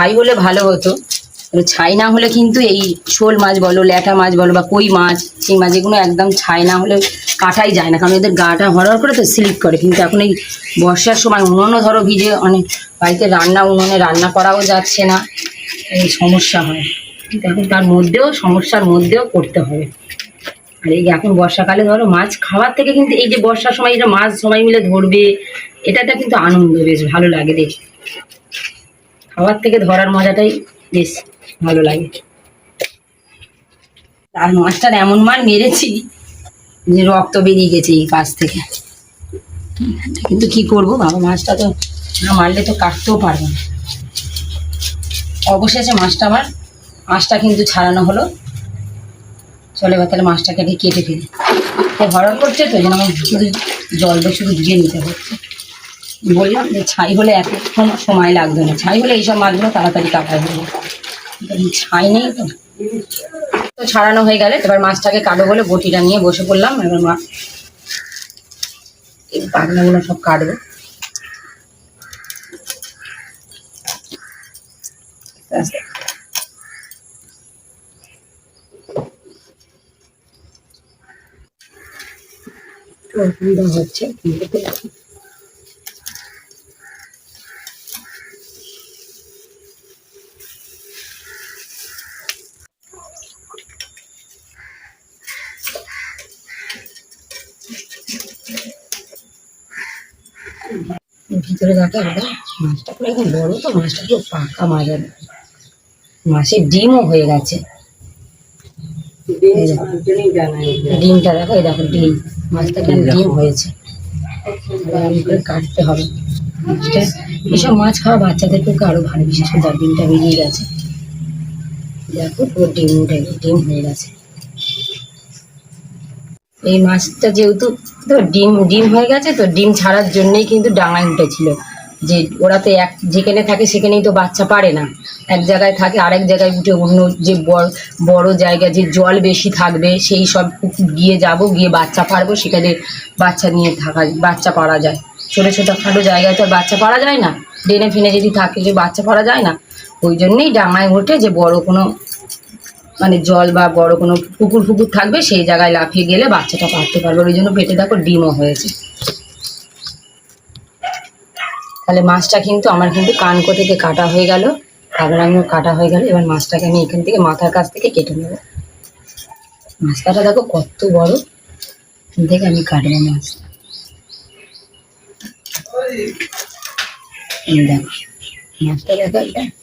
ছাই হলে ভালো হতো। ছাই না হলে কিন্তু এই শোল মাছ বলো, ল্যাটা মাছ বলো বা কই মাছ, সেই মাছ এগুলো একদম ছাই না হলে কাটাই যায় না। কারণ এদের গাটা হরহর করে তো স্লিপ করে। কিন্তু এখন এই বর্ষার সময় উনুনও ধরো ভিজে অনেক বাড়িতে রান্না, উনুনে রান্না করাও যাচ্ছে না। এই সমস্যা হয়। কিন্তু এখন তার মধ্যেও, সমস্যার মধ্যেও করতে হবে। আর এই এখন বর্ষাকালে ধরো মাছ খাওয়ার থেকে কিন্তু এই যে বর্ষার সময় এটা মাছ সবাই মিলে ধরবে এটাটা কিন্তু আনন্দ বেশ ভালো লাগে দেখ খাওয়ার থেকে ধরার মজাটাই বেশ ভালো লাগে। আর মাছটার এমন মার মেরেছি যে রক্ত বেরিয়ে গেছে এই কাছ থেকে। কিন্তু কি করব বাবা, মাছটা তো না মারলে তো কাটতেও পারব না। অবশেষে মাছটা আমার, মাছটা কিন্তু ছাড়ানো হলো। চলে এবার তাহলে মাছটাকে কেটে ফেলি। তো হরর করছে তো, যেন আমার জলটা শুধু ধুয়ে নিতে হচ্ছে। বললাম যে ছাই হলে এতক্ষণ সময় লাগবে না। ছাই হলে এইসব মাছগুলো তাড়াতাড়ি কাটা যাবে। ছাই নেই তো। ছাড়ানো হয়ে গেলে এবার মাছটাকে কাটো বলে বটিটা নিয়ে বসে পড়লাম। এবার মা এই সব কাটবো। অসুবিধা হচ্ছে। ভিতরে দেখো একদম মাছটা পুরো একদম বড় তো, মাছটা পুরো পাকা মাছ মাছের ডিমও হয়ে গেছে। ডিমটা দেখো, এই দেখো ডিম মাছটা কেন ডিম হয়েছে। কাটতে হবে। মাছটা এসব মাছ খাওয়া বাচ্চাদের পক্ষে আরও ভালো, বিশেষ করে ডিমটা বেরিয়ে গেছে। দেখো পুরো ডিম উঠে ডিম হয়ে গেছে। এই মাছটা যেহেতু, তো ডিম ডিম হয়ে গেছে, তো ডিম ছাড়ার জন্যই কিন্তু ডাঙায় উঠেছিল। যে ওরা তো এক, যেখানে থাকে সেখানেই তো বাচ্চা পারে না। এক জায়গায় থাকে, আরেক জায়গায় উঠে অন্য যে বড় বড় জায়গা যে জল বেশি থাকবে, সেই সব গিয়ে যাব, গিয়ে বাচ্চা পারব, সেখানে বাচ্চা নিয়ে থাকা, বাচ্চা পারা যায়। ছোটো ছোটো খাটো জায়গায় তো বাচ্চা পারা যায় না। ডেনে ফেনে যদি থাকে যে বাচ্চা পারা যায় না, ওই জন্যেই ডাঙায় উঠে যে বড় কোনো মানে জল বা বড় কোনো পুকুর ফুকুর থাকবে, সেই জায়গায় লাফিয়ে গেলে বাচ্চাটা পারতে পারবে। ওই জন্য পেটে দেখো ডিমও হয়েছে। তাহলে মাছটা কিন্তু আমার কিন্তু কানকো থেকে কাটা হয়ে গেল কাগড়াঙ্গো কাটা হয়ে গেল। এবার মাছটাকে আমি এখান থেকে মাথার কাছ থেকে কেটে নেব। মাছটা দেখো কত বড়। এখান থেকে আমি কাটবো মাছটা দেখো মাছটা দেখো